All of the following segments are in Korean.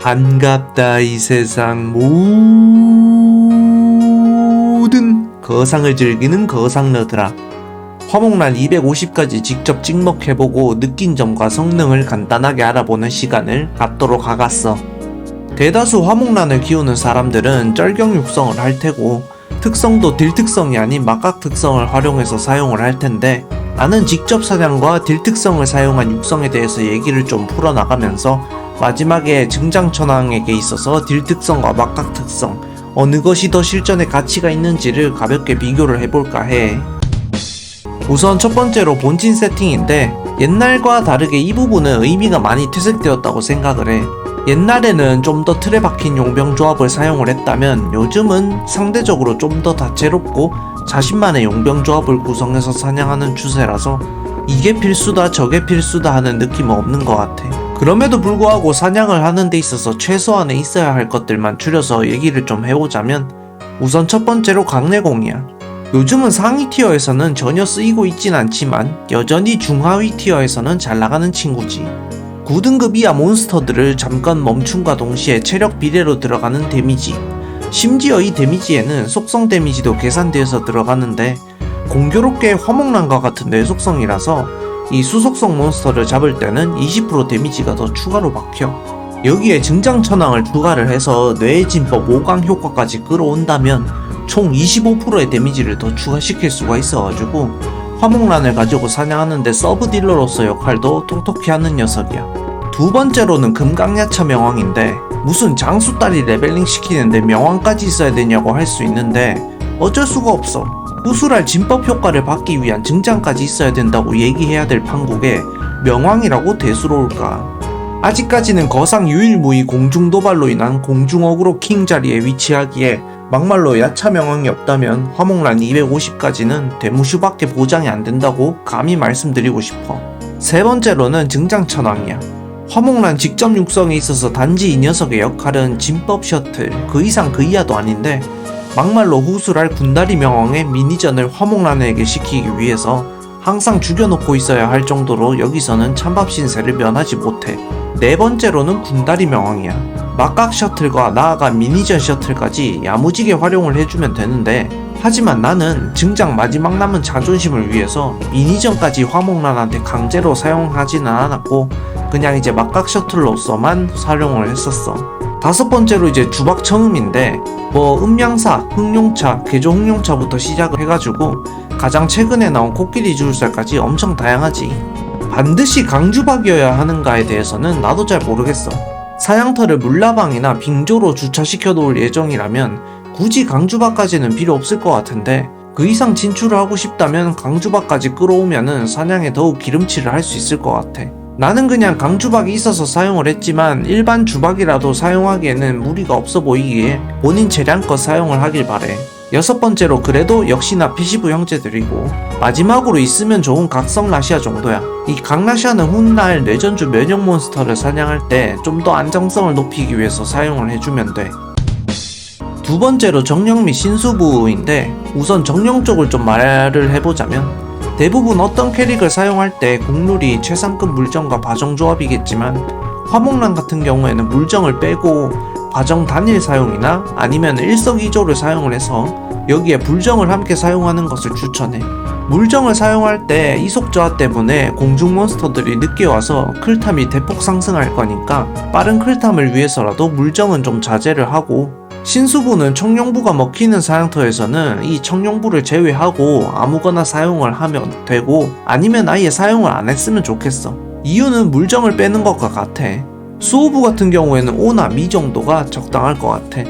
반갑다 이 세상. 모든 거상을 즐기는 거상러들아. 화목란 250까지 직접 찍먹해보고 느낀 점과 성능을 간단하게 알아보는 시간을 갖도록 하갔어. 대다수 화목란을 키우는 사람들은 쩔경 육성을 할 테고 특성도 딜 특성이 아닌 막각 특성을 활용해서 사용을 할 텐데 나는 직접 사냥과 딜 특성을 사용한 육성에 대해서 얘기를 좀 풀어나가면서 마지막에 증장천왕에게 있어서 딜 특성과 막각 특성 어느 것이 더 실전에 가치가 있는지를 가볍게 비교를 해볼까 해. 우선 첫 번째로 본진 세팅인데 옛날과 다르게 이 부분은 의미가 많이 퇴색되었다고 생각을 해. 옛날에는 좀 더 틀에 박힌 용병 조합을 사용을 했다면 요즘은 상대적으로 좀 더 다채롭고 자신만의 용병 조합을 구성해서 사냥하는 추세라서 이게 필수다 저게 필수다 하는 느낌은 없는 것 같아. 그럼에도 불구하고 사냥을 하는 데 있어서 최소한에 있어야 할 것들만 줄여서 얘기를 좀 해보자면 우선 첫 번째로 강내공이야. 요즘은 상위 티어에서는 전혀 쓰이고 있진 않지만 여전히 중하위 티어에서는 잘 나가는 친구지. 9등급 이하 몬스터들을 잠깐 멈춤과 동시에 체력 비례로 들어가는 데미지. 심지어 이 데미지에는 속성 데미지도 계산되어서 들어가는데 공교롭게 화목란과 같은 뇌속성이라서 이 수속성 몬스터를 잡을 때는 20% 데미지가 더 추가로 박혀. 여기에 증장천왕을 추가를 해서 뇌의 진법 5강 효과까지 끌어온다면 총 25%의 데미지를 더 추가시킬 수가 있어가지고 화목란을 가지고 사냥하는데 서브 딜러로서 역할도 톡톡히 하는 녀석이야. 두 번째로는 금강야차 명왕인데 무슨 장수딸이 레벨링 시키는데 명왕까지 있어야 되냐고 할 수 있는데 어쩔 수가 없어. 구술할 진법 효과를 받기 위한 증장까지 있어야 된다고 얘기해야 될 판국에 명왕이라고 대수로울까? 아직까지는 거상 유일무이 공중 도발로 인한 공중어그로 킹 자리에 위치하기에 막말로 야차 명왕이 없다면 화목란 250까지는 대무슈밖에 보장이 안 된다고 감히 말씀드리고 싶어. 세 번째로는 증장천왕이야. 화목란 직접 육성에 있어서 단지 이 녀석의 역할은 진법 셔틀 그 이상 그 이하도 아닌데 막말로 후술할 군다리 명왕의 미니전을 화목란에게 시키기 위해서 항상 죽여놓고 있어야 할 정도로 여기서는 찬밥 신세를 면하지 못해. 네 번째로는 군다리 명왕이야. 막각 셔틀과 나아가 미니전 셔틀까지 야무지게 활용을 해주면 되는데 하지만 나는 증장 마지막 남은 자존심을 위해서 미니전까지 화목란한테 강제로 사용하지는 않았고 그냥 이제 막각 셔틀로서만 사용을 했었어. 다섯 번째로 이제 주박 청음인데 뭐 음양사, 흑룡차, 개조 흑룡차부터 시작을 해가지고 가장 최근에 나온 코끼리 주술사까지 엄청 다양하지. 반드시 강주박이어야 하는가에 대해서는 나도 잘 모르겠어. 사양터를 물라방이나 빙조로 주차시켜 놓을 예정이라면 굳이 강주박까지는 필요 없을 것 같은데 그 이상 진출을 하고 싶다면 강주박까지 끌어오면은 사냥에 더욱 기름칠을 할 수 있을 것 같아. 나는 그냥 강주박이 있어서 사용을 했지만 일반 주박이라도 사용하기에는 무리가 없어 보이기에 본인 재량껏 사용을 하길 바래. 여섯 번째로 그래도 역시나 피시브 형제들이고 마지막으로 있으면 좋은 각성 라시아 정도야. 이 각라시아는 훗날 뇌전주 면역 몬스터를 사냥할 때 좀 더 안정성을 높이기 위해서 사용을 해주면 돼. 두 번째로 정령 및 신수부인데 우선 정령 쪽을 좀 말을 해보자면 대부분 어떤 캐릭을 사용할 때 국룰이 최상급 물정과 바정 조합이겠지만 화목란 같은 경우에는 물정을 빼고 바정 단일 사용이나 아니면 일석이조를 사용을 해서 여기에 불정을 함께 사용하는 것을 추천해. 물정을 사용할 때 이속 저하 때문에 공중 몬스터들이 늦게 와서 클탐이 대폭 상승할 거니까 빠른 클탐을 위해서라도 물정은 좀 자제를 하고 신수부는 청룡부가 먹히는 사양터에서는 이 청룡부를 제외하고 아무거나 사용을 하면 되고 아니면 아예 사용을 안 했으면 좋겠어. 이유는 물정을 빼는 것과 같아. 수호부 같은 경우에는 오나 미 정도가 적당할 것 같아.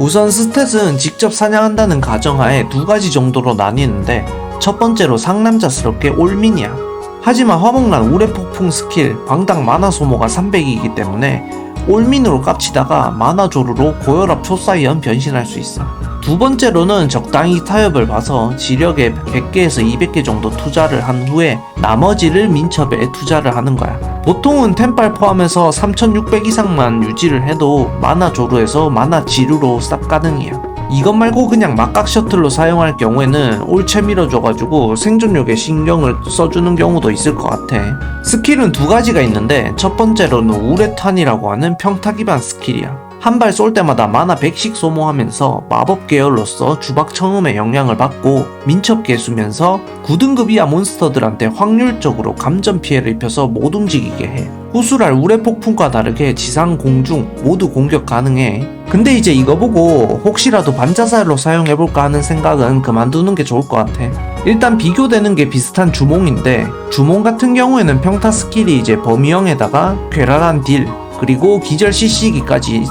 우선 스탯은 직접 사냥한다는 가정하에 두 가지 정도로 나뉘는데 첫 번째로 상남자스럽게 올민이야. 하지만 화목란 우레폭풍 스킬 방당 마나 소모가 300이기 때문에 올민으로 깝치다가 마나조루로 고혈압 초사이언 변신할 수 있어. 두 번째로는 적당히 타협을 봐서 지력에 100개에서 200개 정도 투자를 한 후에 나머지를 민첩에 투자를 하는 거야. 보통은 템빨 포함해서 3600 이상만 유지를 해도 마나 조루에서 마나 지루로 쌉 가능이야. 이것 말고 그냥 막각 셔틀로 사용할 경우에는 올체 밀어줘가지고 생존력에 신경을 써주는 경우도 있을 것 같아. 스킬은 두 가지가 있는데 첫 번째로는 우레탄이라고 하는 평타 기반 스킬이야. 한 발 쏠 때마다 마나 100씩 소모하면서 마법 계열로서 주박 청음의 영향을 받고 민첩 개수면서 9등급 이하 몬스터들한테 확률적으로 감전 피해를 입혀서 못 움직이게 해. 후술할 우레 폭풍과 다르게 지상, 공중 모두 공격 가능해. 근데 이제 이거 보고 혹시라도 반자살로 사용해볼까 하는 생각은 그만두는 게 좋을 것 같아. 일단 비교되는 게 비슷한 주몽인데 주몽 같은 경우에는 평타 스킬이 이제 범위형에다가 괴랄한 딜 그리고 기절 CC기까지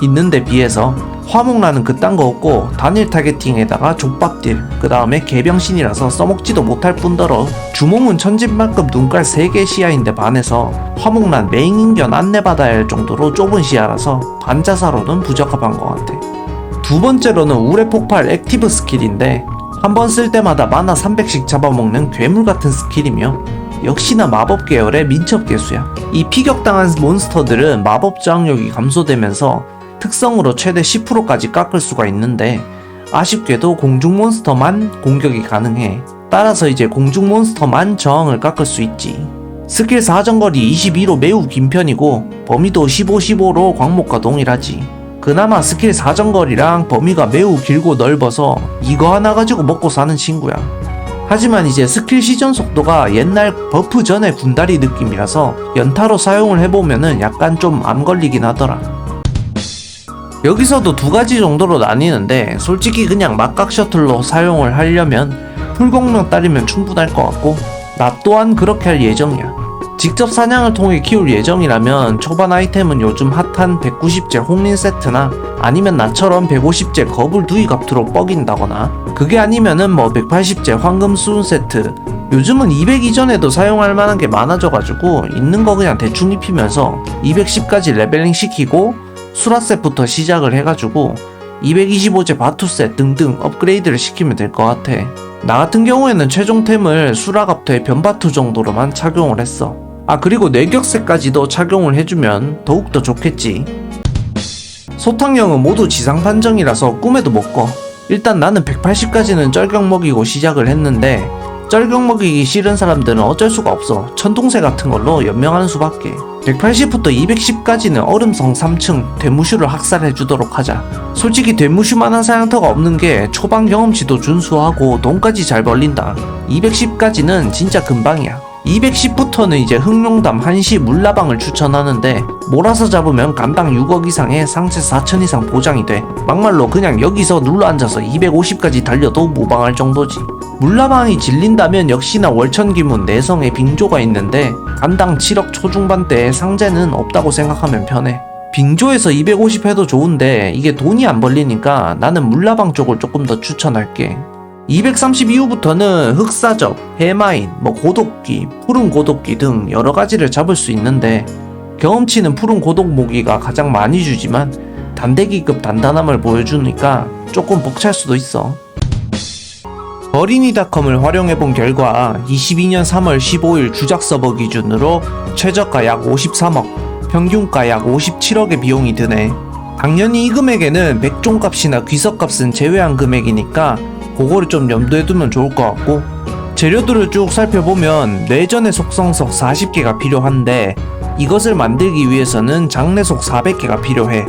있는데 비해서 화목라는 그딴 거 없고 단일 타겟팅에다가 족밥딜 그 다음에 개병신이라서 써먹지도 못할 뿐더러 주몽은 천진만급 눈깔 3개 시야인데 반해서 화목란 메인 인견 안내받아야 할 정도로 좁은 시야라서 반자사로는 부적합한 것 같아. 두 번째로는 우레 폭발 액티브 스킬인데 한 번 쓸 때마다 마나 300씩 잡아먹는 괴물 같은 스킬이며 역시나 마법 계열의 민첩 개수야. 이 피격당한 몬스터들은 마법 저항력이 감소되면서 특성으로 최대 10%까지 깎을 수가 있는데 아쉽게도 공중 몬스터만 공격이 가능해. 따라서 이제 공중 몬스터만 저항을 깎을 수 있지. 스킬 사정거리 22로 매우 긴 편이고 범위도 15-15로 광목과 동일하지. 그나마 스킬 사정거리랑 범위가 매우 길고 넓어서 이거 하나 가지고 먹고 사는 친구야. 하지만 이제 스킬 시전 속도가 옛날 버프 전의 군다리 느낌이라서 연타로 사용을 해보면은 약간 좀 암 걸리긴 하더라. 여기서도 두 가지 정도로 나뉘는데 솔직히 그냥 막각 셔틀로 사용을 하려면 풀공명 따리면 충분할 것 같고 나 또한 그렇게 할 예정이야. 직접 사냥을 통해 키울 예정이라면 초반 아이템은 요즘 핫한 190제 홍린 세트나 아니면 나처럼 150제 거불 두이 갑투로 뻐긴다거나 그게 아니면은 뭐 180제 황금 수은 세트 요즘은 200 이전에도 사용할 만한 게 많아져가지고 있는 거 그냥 대충 입히면서 210까지 레벨링 시키고 수라셋부터 시작을 해가지고 225제 바투셋 등등 업그레이드를 시키면 될 것 같아. 나 같은 경우에는 최종템을 수라갑토의 변바투 정도로만 착용을 했어. 아 그리고 뇌격세까지도 착용을 해주면 더욱더 좋겠지. 소탕형은 모두 지상 판정이라서 꿈에도 못 꿔. 일단 나는 180까지는 쩔경 먹이고 시작을 했는데 쩔경 먹이기 싫은 사람들은 어쩔 수가 없어. 천동세 같은 걸로 연명하는 수밖에. 180부터 210까지는 얼음성 3층 되무슈를 학살해 주도록 하자. 솔직히 되무슈만한 사양터가 없는 게 초반 경험치도 준수하고 돈까지 잘 벌린다. 210까지는 진짜 금방이야. 210부터는 이제 흑룡담 한시 물라방을 추천하는데 몰아서 잡으면 감당 6억 이상의 상체 4천 이상 보장이 돼. 막말로 그냥 여기서 눌러 앉아서 250까지 달려도 무방할 정도지. 물라방이 질린다면 역시나 월천기문 내성에 빙조가 있는데 감당 7억 초중반대의 상제는 없다고 생각하면 편해. 빙조에서 250 해도 좋은데 이게 돈이 안 벌리니까 나는 물라방 쪽을 조금 더 추천할게 230 이후부터는 흑사적, 해마인, 뭐 고독기, 푸른 고독기 등 여러 가지를 잡을 수 있는데 경험치는 푸른 고독 모기가 가장 많이 주지만 단대기급 단단함을 보여주니까 조금 벅찰 수도 있어. 어린이닷컴을 활용해본 결과 22년 3월 15일 주작 서버 기준으로 최저가 약 53억, 평균가 약 57억의 비용이 드네. 당연히 이 금액에는 백종값이나 귀석값은 제외한 금액이니까 그거를 좀 염두에 두면 좋을 것 같고 재료들을 쭉 살펴보면 내전의 속성석 40개가 필요한데 이것을 만들기 위해서는 장내속 400개가 필요해.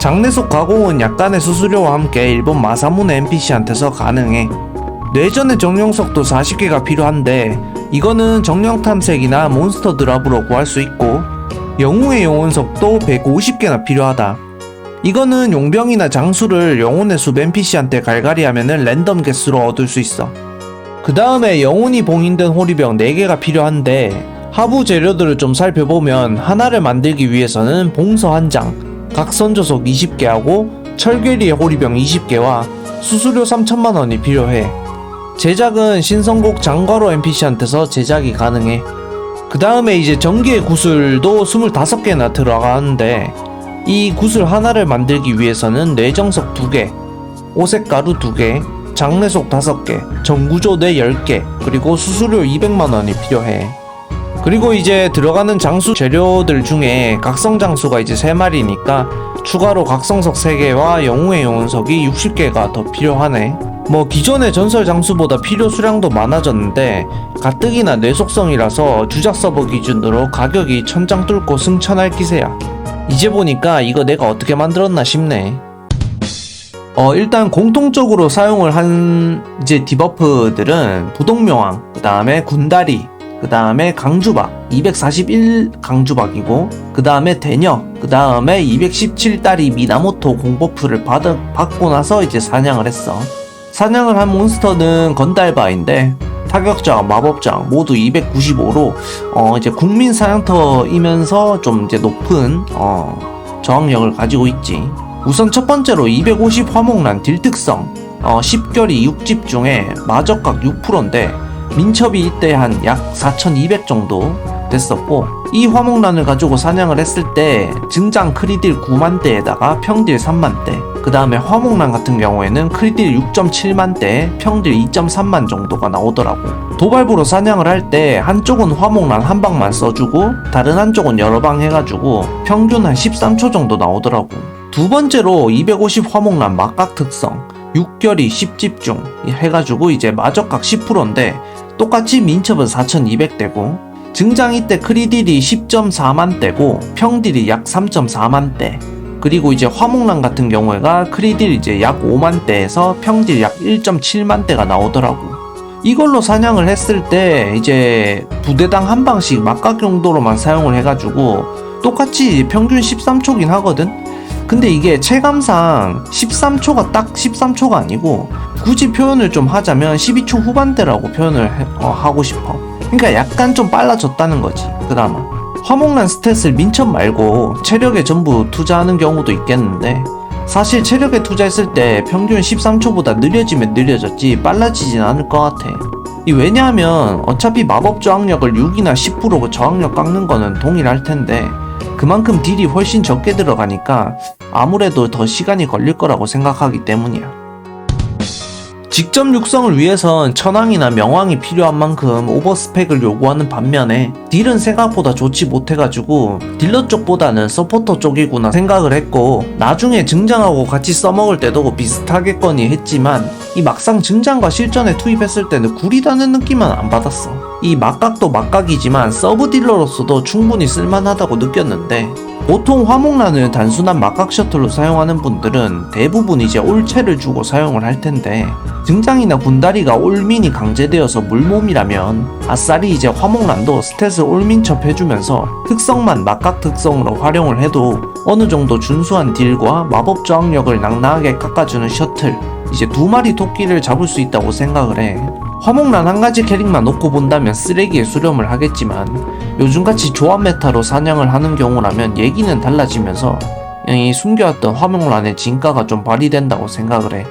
장내속 가공은 약간의 수수료와 함께 일본 마사문의 NPC한테서 가능해. 뇌전의 정령석도 40개가 필요한데 이거는 정령 탐색이나 몬스터 드랍으로 구할 수 있고 영웅의 영혼석도 150개나 필요하다 이거는 용병이나 장수를 영혼의 숲 NPC한테 갈갈이 하면은 랜덤 개수로 얻을 수 있어. 그 다음에 영혼이 봉인된 호리병 4개가 필요한데 하부 재료들을 좀 살펴보면 하나를 만들기 위해서는 봉서 한 장, 각선조석 20개하고 철괴리의 호리병 20개와 수수료 3천만 원이 필요해. 제작은 신성곡 장과로 NPC한테서 제작이 가능해. 그 다음에 이제 전기의 구슬도 25개나 들어가는데 이 구슬 하나를 만들기 위해서는 뇌정석 2개, 오색가루 2개, 장내속 5개, 전구조 뇌 10개, 그리고 수수료 200만원이 필요해. 그리고 이제 들어가는 장수 재료들 중에 각성 장수가 이제 3마리니까 추가로 각성석 3개와 영웅의 영혼석이 60개가 더 필요하네. 뭐 기존의 전설 장수보다 필요 수량도 많아졌는데 가뜩이나 뇌속성이라서 주작 서버 기준으로 가격이 천장 뚫고 승천할 기세야. 이제 보니까 이거 내가 어떻게 만들었나 싶네. 어 일단 공통적으로 사용을 한 이제 디버프들은 부동명왕, 그 다음에 군다리, 그 다음에 강주박 241 강주박이고 그 다음에 대녀 그 다음에 217달이 미나모토 공버프를 받, 받고 나서 이제 사냥을 했어 사냥을 한 몬스터는 건달바인데 타격장, 마법장 모두 295로 어 이제 국민 사냥터이면서 좀 이제 높은 어 저항력을 가지고 있지. 우선 첫 번째로 250 화목란 딜 특성 어 10결이 6집 중에 마적각 6%인데 민첩이 이때 한 약 4200 정도 됐었고 이 화목란을 가지고 사냥을 했을 때 증장 크리딜 9만대에다가 평딜 3만대 그 다음에 화목란 같은 경우에는 크리딜 6.7만대 평딜 2.3만 정도가 나오더라고. 도발부로 사냥을 할 때 한쪽은 화목란 한 방만 써주고 다른 한쪽은 여러 방 해가지고 평균 한 13초 정도 나오더라고. 두 번째로 250 화목란 막각 특성 6결이 10집중 해가지고 이제 마적각 10%인데 똑같이 민첩은 4200대고 증장 이 때 크리딜이 10.4만대고 평딜이 약 3.4만대. 그리고 이제 화목란 같은 경우에가 크리딜 이제 약 5만대에서 평딜 약 1.7만대가 나오더라고. 이걸로 사냥을 했을 때 이제 부대당 한 방씩 막각 용도로만 사용을 해가지고 똑같이 평균 13초긴 하거든? 근데 이게 체감상 13초가 딱 13초가 아니고 굳이 표현을 좀 하자면 12초 후반대라고 표현을 해- 어, 하고 싶어. 그러니까 약간 좀 빨라졌다는 거지. 그나마. 화목란 스탯을 민첩 말고 체력에 전부 투자하는 경우도 있겠는데 사실 체력에 투자했을 때 평균 13초보다 느려지면 느려졌지 빨라지진 않을 것 같아. 이 왜냐하면 어차피 마법 저항력을 6이나 10% 저항력 깎는 거는 동일할 텐데 그만큼 딜이 훨씬 적게 들어가니까 아무래도 더 시간이 걸릴 거라고 생각하기 때문이야. 직접 육성을 위해선 천왕이나 명왕이 필요한 만큼 오버스펙을 요구하는 반면에 딜은 생각보다 좋지 못해가지고 딜러 쪽보다는 서포터 쪽이구나 생각을 했고 나중에 증장하고 같이 써먹을 때도 비슷하겠거니 했지만 이 막상 증장과 실전에 투입했을 때는 구리다는 느낌은 안 받았어. 이 막각도 막각이지만 서브 딜러로서도 충분히 쓸만하다고 느꼈는데 보통 화목란을 단순한 막각 셔틀로 사용하는 분들은 대부분 이제 올체를 주고 사용을 할 텐데 등장이나 군다리가 올민이 강제되어서 물몸이라면 아싸리 이제 화목란도 스탯을 올민첩 해주면서 특성만 막각 특성으로 활용을 해도 어느 정도 준수한 딜과 마법 저항력을 낭낭하게 깎아주는 셔틀 이제 두 마리 토끼를 잡을 수 있다고 생각을 해. 화목란 한 가지 캐릭만 놓고 본다면 쓰레기에 수렴을 하겠지만 요즘같이 조합 메타로 사냥을 하는 경우라면 얘기는 달라지면서 이 숨겨왔던 화목란의 진가가 좀 발휘된다고 생각을 해.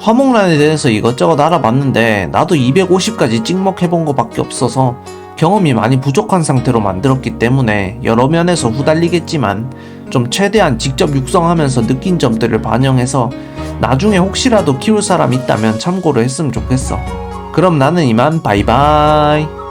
화목란에 대해서 이것저것 알아봤는데 나도 250까지 찍먹해본 것밖에 없어서 경험이 많이 부족한 상태로 만들었기 때문에 여러 면에서 후달리겠지만 좀 최대한 직접 육성하면서 느낀 점들을 반영해서 나중에 혹시라도 키울 사람 있다면 참고로 했으면 좋겠어. 그럼 나는 이만 바이바이.